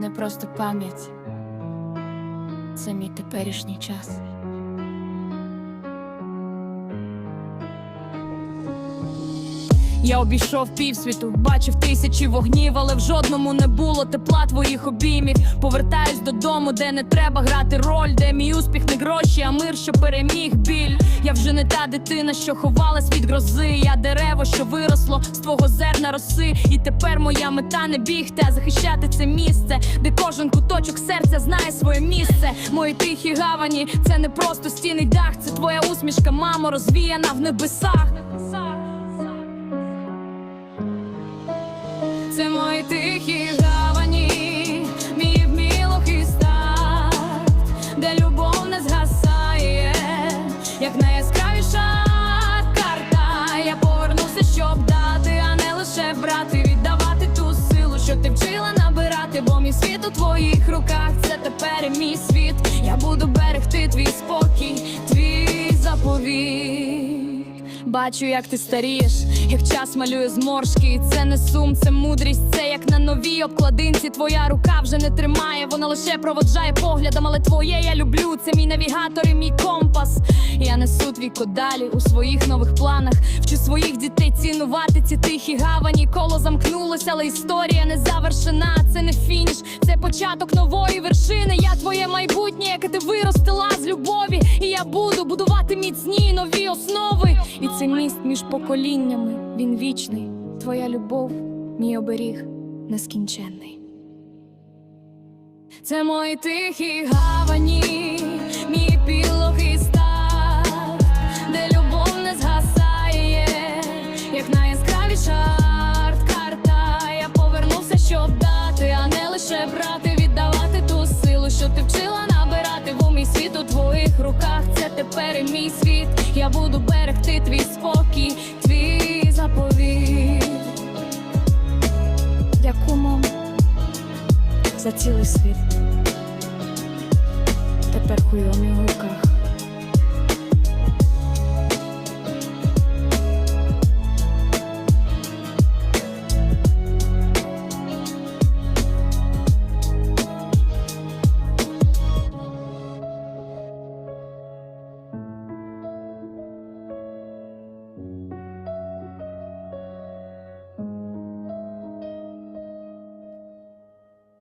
не просто пам'ять, це мій теперішній час. Я обійшов півсвіту, бачив тисячі вогнів, але в жодному не було тепла твоїх обіймів. Повертаюсь додому, де не треба грати роль, де мій успіх не гроші, а мир, що переміг біль. Я вже не та дитина, що ховалась від грози. Я дерево, що виросло з твого зерна роси. І тепер моя мета не бігти, а захищати це місце, куточок серця знає своє місце. Мої тихі гавані, це не просто стіний дах, це твоя усмішка, мамо, розвіяна в небесах. Це мої тихі гавані, мій вмілохий старт, де любов не згасає, як найяскравіша карта. Я повернуся, щоб дати, а не лише брати, віддавати мій світ у твоїх руках, це тепер мій світ. Я буду берегти твій спокій, твій заповіт. Бачу, як ти старієш, як час малює зморшки. І це не сум, це мудрість. Це як на новій обкладинці. Твоя рука вже не тримає, вона лише проводжає поглядом, але твоє я люблю. Це мій навігатор і мій компас. Я несу твій код далі у своїх нових планах. Вчу своїх дітей цінувати ці тихі гавані. Коло замкнулося, але історія не завершена. Це не фініш, це початок нової вершини. Я твоє майбутнє, яке ти виростила з любові. І я буду будувати міцні нові основи. І між поколіннями він вічний. Твоя любов, мій оберіг нескінченний. Це мої тихі гавані, мій пілохий старт, де любов не згасає, як найяскравіша арт-карта. Я повернувся, щоб дати, а не лише брати, віддавати ту силу, що ти вчила набирати, бо мій світ у за цілий світ. Тепер хуйом його